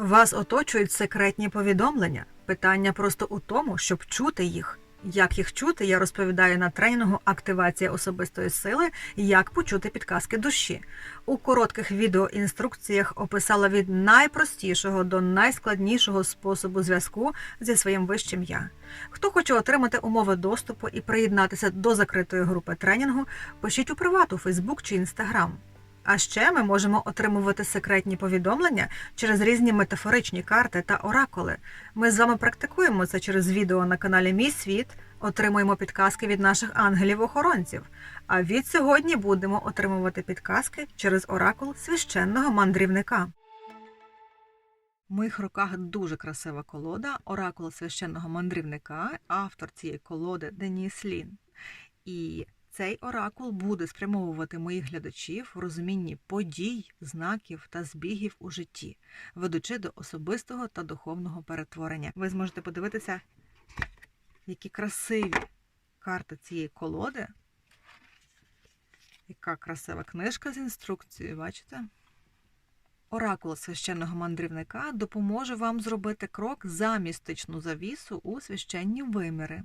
Вас оточують секретні повідомлення. Питання просто у тому, щоб чути їх. Як їх чути, я розповідаю на тренінгу Активація особистої сили, як почути підказки душі. У коротких відеоінструкціях описала від найпростішого до найскладнішого способу зв'язку зі своїм вищим я. Хто хоче отримати умови доступу і приєднатися до закритої групи тренінгу, пишіть у приват Фейсбук чи Інстаграм. А ще ми можемо отримувати секретні повідомлення через різні метафоричні карти та оракули. Ми з вами практикуємо це через відео на каналі Мій Світ, отримуємо підказки від наших ангелів-охоронців. А від сьогодні будемо отримувати підказки через оракул священного мандрівника. В моїх руках дуже красива колода Оракул священного мандрівника, автор цієї колоди Деніс Лін. І цей оракул буде спрямовувати моїх глядачів в розумінні подій, знаків та збігів у житті, ведучи до особистого та духовного перетворення. Ви зможете подивитися, які красиві карти цієї колоди. Яка красива книжка з інструкцією, бачите? Оракул священного мандрівника допоможе вам зробити крок за містичну завісу у священні виміри.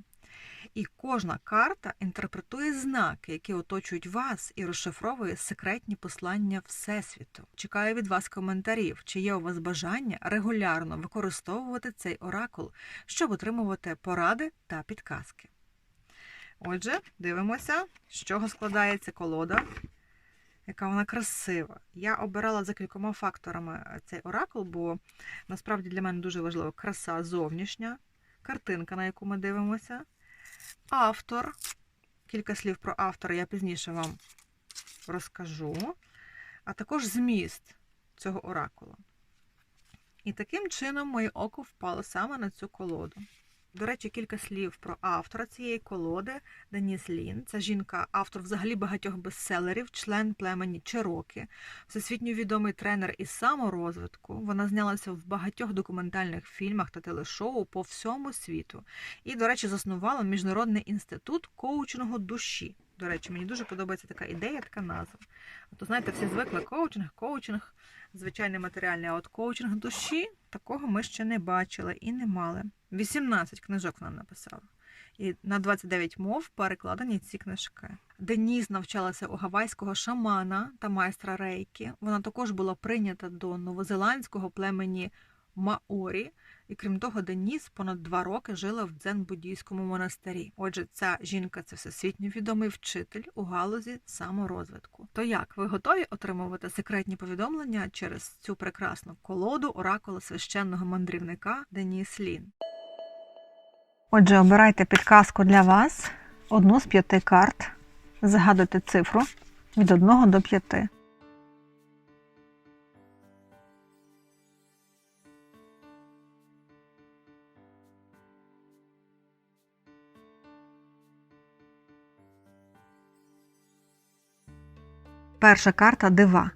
І кожна карта інтерпретує знаки, які оточують вас, і розшифровує секретні послання Всесвіту. Чекаю від вас коментарів, чи є у вас бажання регулярно використовувати цей оракул, щоб отримувати поради та підказки. Отже, дивимося, з чого складається колода. Яка вона красива. Я обирала за кількома факторами цей оракул, бо насправді для мене дуже важлива краса зовнішня, картинка, на яку ми дивимося, автор. Кілька слів про автора я пізніше вам розкажу, а також зміст цього оракула. І таким чином моє око впало саме на цю колоду. До речі, кілька слів про автора цієї колоди Деніс Лін. Це жінка, автор взагалі багатьох бестселерів, член племені Черокі, всесвітньо відомий тренер із саморозвитку. Вона знялася в багатьох документальних фільмах та телешоу по всьому світу. І, до речі, заснувала Міжнародний інститут коучингу душі. До речі, мені дуже подобається така ідея, така назва. От, знаєте, всі звикли коучинг, коучинг, звичайний матеріальний, а от коучинг душі такого ми ще не бачили і не мали. 18 книжок вона написала. І на 29 мов перекладені ці книжки. Деніс навчалася у гавайського шамана та майстра рейки. Вона також була прийнята до новозеландського племені Маорі. І крім того, Деніс понад два роки жила в дзен-буддійському монастирі. Отже, ця жінка це всесвітньо відомий вчитель у галузі саморозвитку. То як ви готові отримувати секретні повідомлення через цю прекрасну колоду оракула священного мандрівника Деніс Лін? Отже, обирайте підказку для вас одну з п'яти карт. Загадуйте цифру від 1 до 5. Перша карта дива.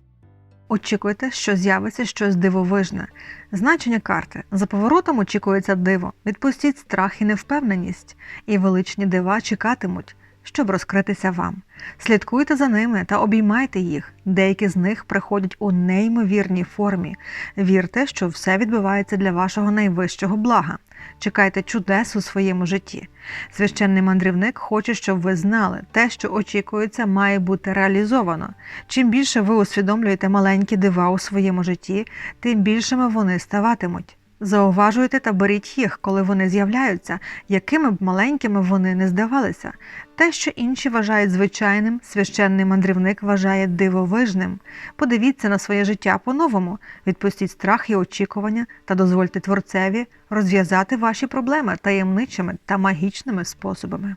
Очікуйте, що з'явиться щось дивовижне. Значення карти. За поворотом очікується диво. Відпустіть страх і невпевненість, і величні дива чекатимуть, щоб розкритися вам. Слідкуйте за ними та обіймайте їх. Деякі з них приходять у неймовірній формі. Вірте, що все відбувається для вашого найвищого блага. Чекайте чудес у своєму житті. Священний мандрівник хоче, щоб ви знали, те, що очікується, має бути реалізовано. Чим більше ви усвідомлюєте маленькі дива у своєму житті, тим більшими вони ставатимуть. Зауважуйте та беріть їх, коли вони з'являються, якими б маленькими вони не здавалися. Те, що інші вважають звичайним, священний мандрівник вважає дивовижним. Подивіться на своє життя по-новому, відпустіть страх і очікування та дозвольте творцеві розв'язати ваші проблеми таємничими та магічними способами.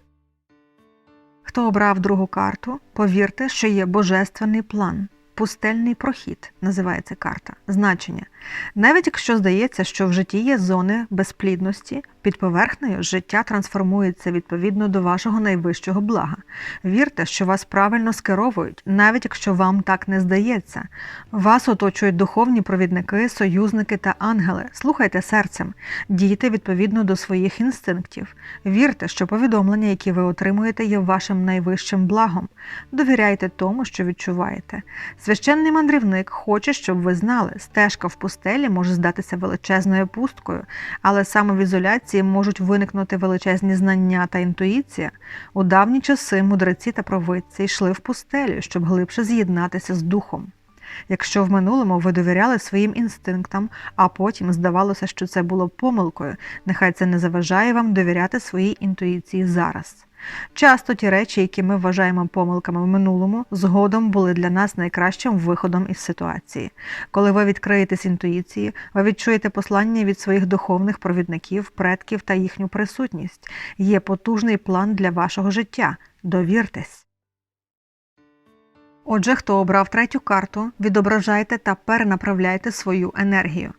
Хто обрав другу карту, повірте, що є божественний план. Пустельний прохід називається карта. Значення. Навіть якщо здається, що в житті є зони безплідності, під поверхнею життя трансформується відповідно до вашого найвищого блага. Вірте, що вас правильно скеровують, навіть якщо вам так не здається. Вас оточують духовні провідники, союзники та ангели. Слухайте серцем, дійте відповідно до своїх інстинктів. Вірте, що повідомлення, які ви отримуєте, є вашим найвищим благом. Довіряйте тому, що відчуваєте. Священний мандрівник хоче, щоб ви знали, стежка в пустелі може здатися величезною пусткою, але саме в ізоляції можуть виникнути величезні знання та інтуїція. У давні часи мудреці та провидці йшли в пустелю, щоб глибше з'єднатися з духом. Якщо в минулому ви довіряли своїм інстинктам, а потім здавалося, що це було помилкою, нехай це не заважає вам довіряти своїй інтуїції зараз. Часто ті речі, які ми вважаємо помилками в минулому, згодом були для нас найкращим виходом із ситуації. Коли ви відкриєтесь інтуїції, ви відчуєте послання від своїх духовних провідників, предків та їхню присутність. Є потужний план для вашого життя. Довіртесь. Отже, хто обрав третю карту, відображайте та перенаправляйте свою енергію.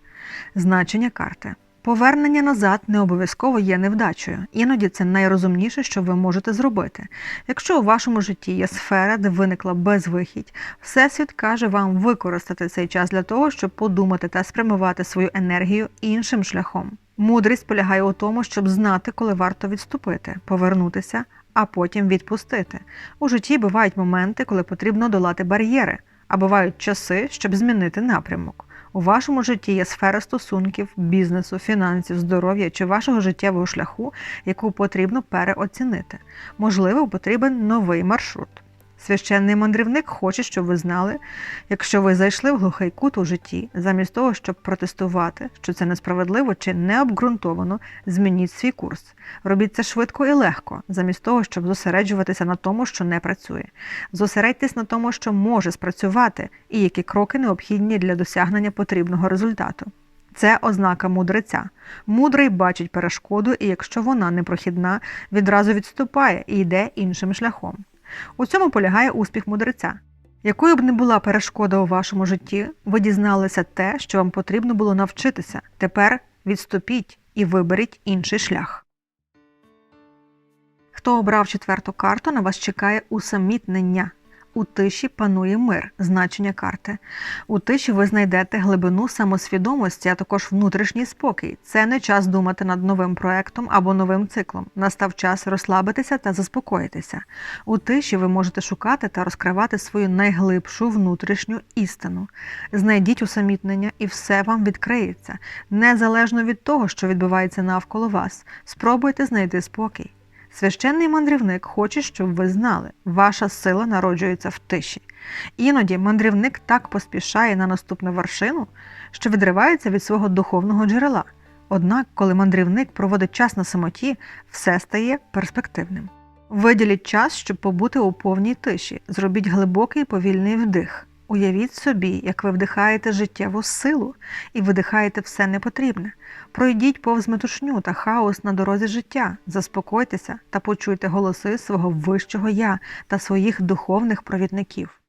Значення карти. Повернення назад не обов'язково є невдачею. Іноді це найрозумніше, що ви можете зробити. Якщо у вашому житті є сфера, де виникла безвихідь, Всесвіт каже вам використати цей час для того, щоб подумати та спрямувати свою енергію іншим шляхом. Мудрість полягає у тому, щоб знати, коли варто відступити, повернутися, а потім відпустити. У житті бувають моменти, коли потрібно долати бар'єри, а бувають часи, щоб змінити напрямок. У вашому житті є сфера стосунків, бізнесу, фінансів, здоров'я чи вашого життєвого шляху, яку потрібно переоцінити. Можливо, потрібен новий маршрут. Священний мандрівник хоче, щоб ви знали, якщо ви зайшли в глухий кут у житті, замість того, щоб протестувати, що це несправедливо чи необґрунтовано, змініть свій курс. Робіть це швидко і легко, замість того, щоб зосереджуватися на тому, що не працює. Зосередьтесь на тому, що може спрацювати, і які кроки необхідні для досягнення потрібного результату. Це ознака мудреця. Мудрий бачить перешкоду, і якщо вона непрохідна, відразу відступає і йде іншим шляхом. У цьому полягає успіх мудреця. Якою б не була перешкода у вашому житті, ви дізналися те, що вам потрібно було навчитися. Тепер відступіть і виберіть інший шлях. Хто обрав четверту карту, на вас чекає усамітнення. У тиші панує мир, значення карти. У тиші ви знайдете глибину самосвідомості, а також внутрішній спокій. Це не час думати над новим проектом або новим циклом. Настав час розслабитися та заспокоїтися. У тиші ви можете шукати та розкривати свою найглибшу внутрішню істину. Знайдіть усамітнення, і все вам відкриється, незалежно від того, що відбувається навколо вас. Спробуйте знайти спокій. Священний мандрівник хоче, щоб ви знали, ваша сила народжується в тиші. Іноді мандрівник так поспішає на наступну вершину, що відривається від свого духовного джерела. Однак, коли мандрівник проводить час на самоті, все стає перспективним. Виділіть час, щоб побути у повній тиші, зробіть глибокий повільний вдих. Уявіть собі, як ви вдихаєте життєву силу і видихаєте все непотрібне. Пройдіть повз метушню та хаос на дорозі життя, заспокойтеся та почуйте голоси свого вищого я та своїх духовних провідників.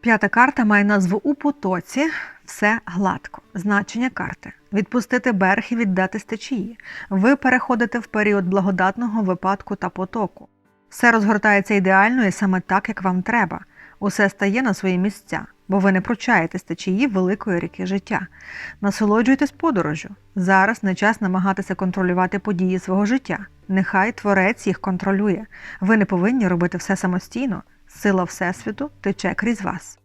П'ята карта має назву у потоці все гладко. Значення карти відпустити берег і віддати стечії. Ви переходите в період благодатного випадку та потоку. Все розгортається ідеально і саме так, як вам треба. Усе стає на свої місця, бо ви не прочаєте течії великої ріки життя. Насолоджуйтесь подорожю. Зараз не час намагатися контролювати події свого життя. Нехай творець їх контролює. Ви не повинні робити все самостійно. Сила Всесвіту тече крізь вас.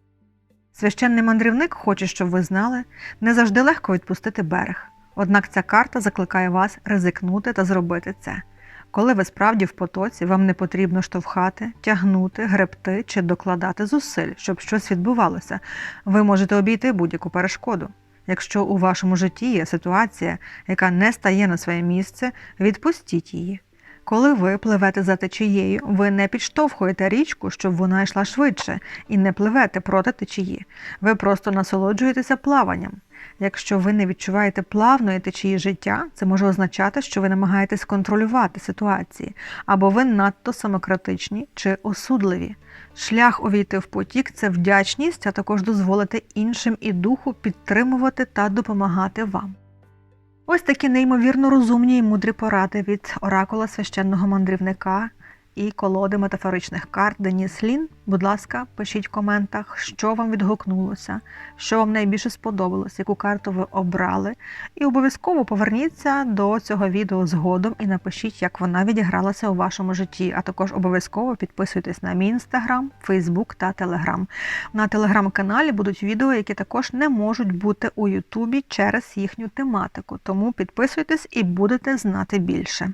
Священний мандрівник хоче, щоб ви знали, не завжди легко відпустити берег. Однак ця карта закликає вас ризикнути та зробити це. Коли ви справді в потоці, вам не потрібно штовхати, тягнути, гребти чи докладати зусиль, щоб щось відбувалося. Ви можете обійти будь-яку перешкоду. Якщо у вашому житті є ситуація, яка не стає на своє місце, відпустіть її. Коли ви пливете за течією, ви не підштовхуєте річку, щоб вона йшла швидше, і не пливете проти течії. Ви просто насолоджуєтеся плаванням. Якщо ви не відчуваєте плавної течії життя, це може означати, що ви намагаєтесь контролювати ситуації, або ви надто самократичні чи осудливі. Шлях увійти в потік це вдячність, а також дозволити іншим і духу підтримувати та допомагати вам. Ось такі неймовірно розумні і мудрі поради від оракула священного мандрівника і колоди метафоричних карт Деніс Лін. Будь ласка, пишіть в коментах, що вам відгукнулося, що вам найбільше сподобалось, яку карту ви обрали. І обов'язково поверніться до цього відео згодом і напишіть, як вона відігралася у вашому житті. А також обов'язково підписуйтесь на мій інстаграм, фейсбук та телеграм. На телеграм-каналі будуть відео, які також не можуть бути у Ютубі через їхню тематику. Тому підписуйтесь і будете знати більше.